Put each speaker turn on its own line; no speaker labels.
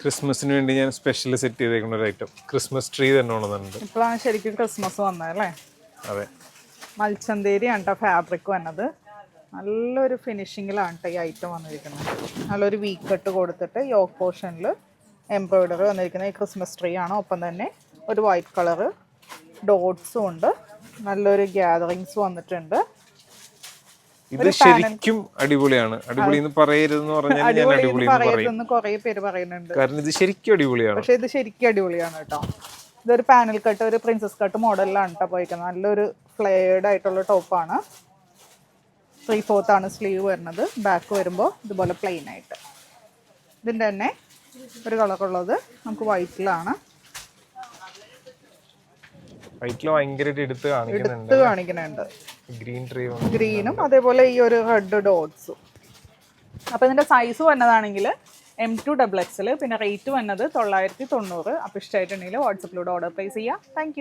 ക്രിസ്മസിന് വേണ്ടി ഞാൻ സ്പെഷ്യൽ സെറ്റ് ചെയ്തേക്കുന്ന ഒരു ഐറ്റം ക്രിസ്മസ് ട്രീ തന്നെ ഉണ്ടെന്നുണ്ട്
ഇപ്പോഴാണ് ശരിക്കും ക്രിസ്മസ് വന്നതല്ലേ
അതെ.
മൽച്ചന്തേരിയാണ് കേട്ടോ ഫാബ്രിക് വന്നത്. നല്ലൊരു ഫിനിഷിങ്ങിലാണ് കേട്ടോ ഈ ഐറ്റം വന്നിരിക്കുന്നത്. നല്ലൊരു വീക്കട്ട് കട്ട് കൊടുത്തിട്ട് യോക്ക് പോർഷനിൽ എംബ്രോയിഡറി വന്നിരിക്കുന്നത്. ഈ ക്രിസ്മസ് ട്രീ ആണ്. ഒപ്പം തന്നെ ഒരു വൈറ്റ് കളറ് ഡോട്ട്സും ഉണ്ട്. നല്ലൊരു ഗ്യാതറിങ്സ് വന്നിട്ടുണ്ട്.
ഇത് ശരിക്കും അടിപൊളിയാണ്. അടിപൊളി എന്ന് പറയരുതെന്ന് പറഞ്ഞാൽ ഞാൻ
അടിപൊളി പറയരുതെന്ന് കുറേ പേര് പറയുന്നുണ്ട്.
കാരണം ഇത് ശരിക്കും അടിപൊളിയാണ്.
പക്ഷെ ഇത് ശരിക്കും അടിപൊളിയാണ് കേട്ടോ. ഇതൊരു പാനൽ കട്ട് ഒരു പ്രിൻസസ് കട്ട് മോഡലിലാണ് കേട്ടോ പോയിരിക്കുന്നത് നല്ലൊരു ഫ്ലെയർഡ് ആയിട്ടുള്ള ടോപ്പാണ് ത്രീ ഫോർത്ത് ആണ് സ്ലീവ് വരുന്നത്. ബാക്ക് വരുമ്പോൾ ഇതുപോലെ പ്ലെയിൻ ആയിട്ട്. ഇതിന്റെ തന്നെ ഒരു കളറുള്ളത് നമുക്ക് വൈറ്റിലാണ്
വൈറ്റിൽ ഭയങ്കരമായിട്ട് എടുത്ത് കാണിക്കുന്നുണ്ട്.
എടുത്ത് കാണിക്കുന്നുണ്ട്.
ഗ്രീൻ ട്രീ
ഗ്രീനും അതേപോലെ ഈ ഒരു ഹെഡ് ഡോട്ട്സും അപ്പോൾ ഇതിന്റെ സൈസ് വന്നതാണെങ്കിൽ എം ടു ഡബിൾ എക്സിൽ പിന്നെ റേറ്റ് വന്നത് തൊള്ളായിരത്തി തൊണ്ണൂറ്. അപ്പോൾ ഇഷ്ടമായിട്ടുണ്ടെങ്കിൽ വാട്സപ്പിലൂടെ ഓർഡർ പ്ലേസ് ചെയ്യാം. താങ്ക്